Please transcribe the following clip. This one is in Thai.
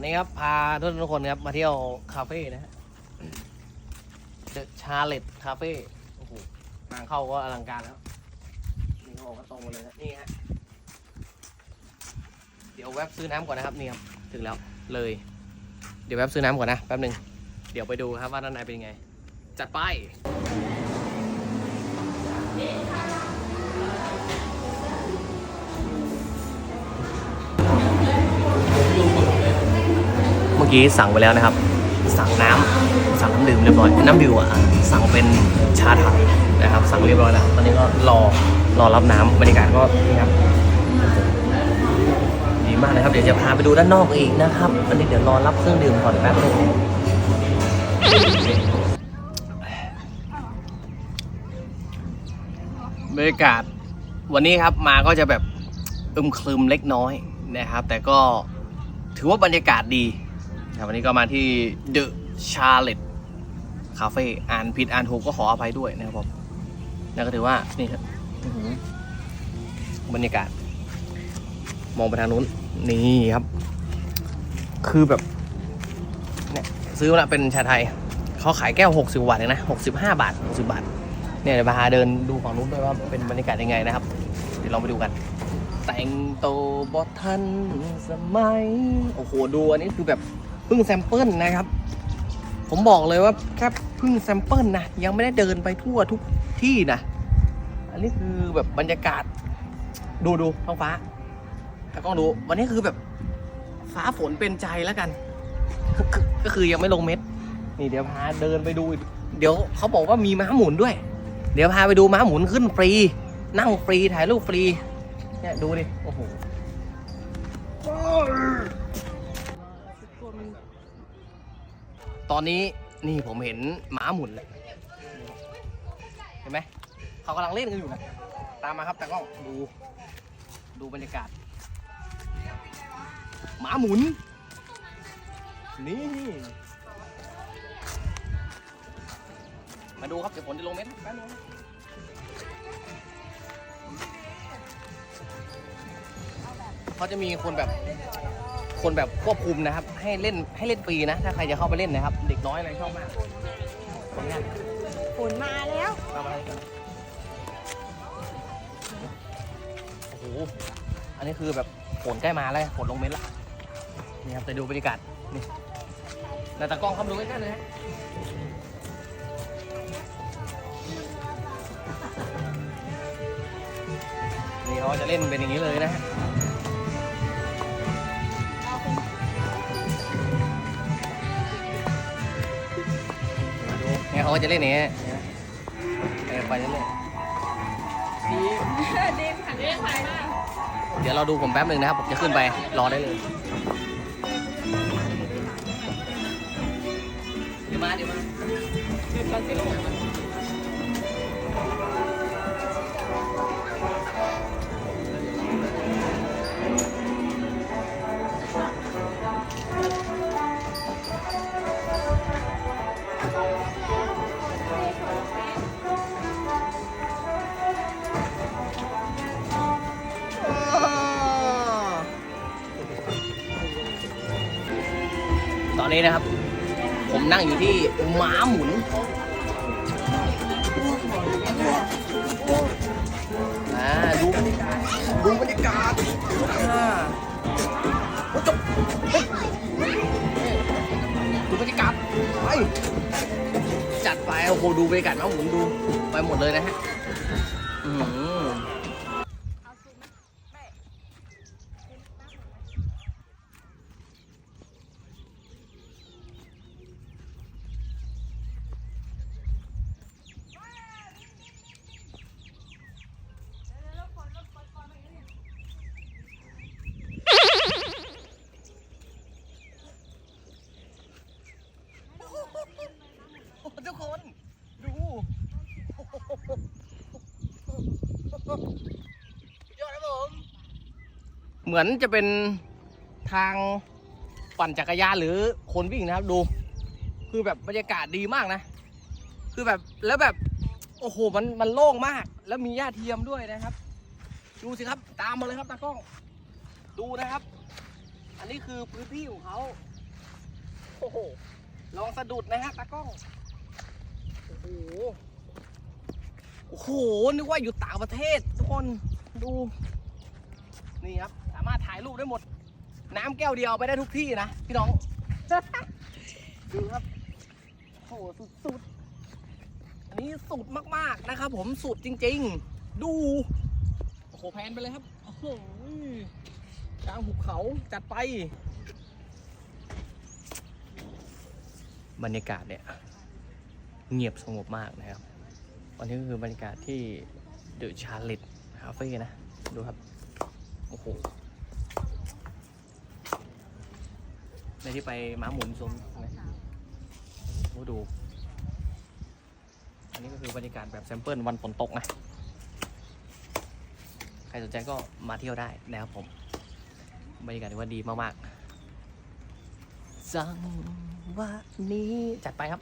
วันนี้ครับพาทุกทุกคนครับมาเที่ยวคาเฟ่นะฮะ The Charlotte Cafe โอ้โหทางเข้าก็อลังการแล้วนี่เขาบอกว่าตรงมาเลยนะนี่ฮะเดี๋ยวแวบซื้อน้ำก่อนนะครับนี่ครับถึงแล้วเลย เดี๋ยวแวบซื้อน้ำก่อนนะแป๊บหนึ่งเดี๋ยวไปดูครับว่าด้านในเป็นยังไง จัดไป อกี้สั่งไปแล้วนะครับ สั่งน้ำสั่งน้ำดื่มเรียบร้อยน้ำดื่มอะสั่งเป็นชาไทยนะครับ สั่งเรียบร้อยแล้วตอนนี้ก็รอรอรับน้ำบรรยากาศก็นี่ครับดีมากนะครับ เดี๋ยวจะพาไปดูด้านนอกอีกนะครับอันนี้เดี๋ยวรอรับเครื่องดื่มก่อนแป๊บนึงบรรยากาศวันนี้ครับมาก็จะแบบอึมครึมเล็กน้อยนะครับ แต่ก็ถือว่าบรรยากาศดี ครับวันนี้ก็มาที่ The Charlotte Cafe อ่านผิดอ่านถูกก็ขออภัยด้วยนะครับผมแล้วก็ถือว่านี่ครับบรรยากาศ มองไปทางนู้น นี่ครับ คือแบบเนี่ยซื้อมาเป็นชาไทยเขาขายแก้ว 60บาทเองนะ 65 บาท 60 บาท เนี่ยเดี๋ยวพาเดินดูฝั่งนู้นด้วยว่าเป็นบรรยากาศยังไงนะครับ เดี๋ยวลองไปดูกัน แต่งโตบอทันสมัย โอ้โห ดูอันนี้คือแบบ เพิ่งแซมเปิลนะครับ ผมบอกเลยว่าแค่เพิ่งแซมเปิลนะยังไม่ได้เดินไปทั่วทุกที่นะ อันนี้คือแบบบรรยากาศดูดูท้องฟ้าแต่ก็ดู วันนี้คือแบบฟ้าฝนเป็นใจแล้วกัน ก็คือยังไม่ลงเม็ด นี่เดี๋ยวพาเดินไปดูอีกเดี๋ยวเขาบอกว่ามีม้าหมุนด้วย เดี๋ยวพาไปดูม้าหมุนขึ้นฟรี นั่งฟรีถ่ายรูปฟรี เนี่ยดูดิ โอ้โห ตอนนี้นี่ผมเห็นหมาหมุนแล้วเห็นไหมเขากำลังเล่นกันอยู่นะตามมาครับแต่ก็ดูดูบรรยากาศ หมาหมุน นี่ มาดูครับเดี๋ยวผลจะลงเม็ดแป๊บนึงเขาจะมีคนแบบ คนแบบควบคุมนะครับ ให้เล่นให้เล่นฟรีนะ ถ้าใครจะเข้าไปเล่นนะครับ เด็กน้อยอะไรชอบมากผลงานฝนมาแล้วทำอะไรกันโอ้โหอันนี้คือแบบฝนใกล้มาแล้วฝนลงเม็ดละนี่ครับแต่ดูบรรยากาศนี่แต่ตากล้องเข้ามาดูใกล้ๆเลยฮะนี่เขาจะเล่นเป็นอย่างนี้เลยนะฮะ เขาก็จะเล่นอย่างเงี้ยเออไปเรื่อยดีมค่ะเรียกใครมาๆเดี๋ยวเราดูผมแป๊บหนึ่งนะครับ ผมจะขึ้นไปรอได้เลย เดี๋ยวมาเดี๋ยวมาหยุดก่อนสิลูก ตอนนี้นะครับ ผมนั่งอยู่ที่ม้าหมุนอ่าดูบรรยากาศดูบรรยากาศอ่าจบดูบรรยากาศไปจัดไปโอ้โหดูบรรยากาศม้าหมุนดูไปหมดเลยนะฮะอืม ทุกคน ดูยอดครับผม เหมือนจะเป็นทางปั่นจักรยานหรือคนวิ่งนะครับดู คือแบบบรรยากาศดีมากนะ คือแบบแล้วแบบโอ้โหมันมันโล่งมาก แล้วมีหญ้าเทียมด้วยนะครับ ดูสิครับตามมาเลยครับตากล้อง ดูนะครับ อันนี้คือพื้นที่ของเขาโอ้โหลองสะดุดนะฮะตากล้องโอ้โหโอ้โหนึกว่าอยู่ต่างประเทศทุกคนดูนี่ครับายรูปได้หมด น้ำแก้วเดียวไปได้ทุกที่นะพี่น้อง ดูครับโอ้โหสุดๆอันนี้สุดมากๆนะครับผมสุดจริง ๆ ดูโอ้โหแพนไปเลยครับโอ้โหกลางภูเขาจัดไป บรรยากาศเนี่ย เงียบสงบมากนะครับวันนี้ก็คือบรรยากาศที่เดอะชาร์ลิตคาเฟ่นะ ดูครับ โอ้โห ใน ที่ไปม้าหมุนชมไหมโอ้ดู อันนี้ก็คือบรรยากาศแบบแซมเปิลวันฝนตกนะ ใครสนใจก็มาเที่ยวได้นะครับผม บรรยากาศถือว่าดีมากๆจังหวะนี้จัดไปครับ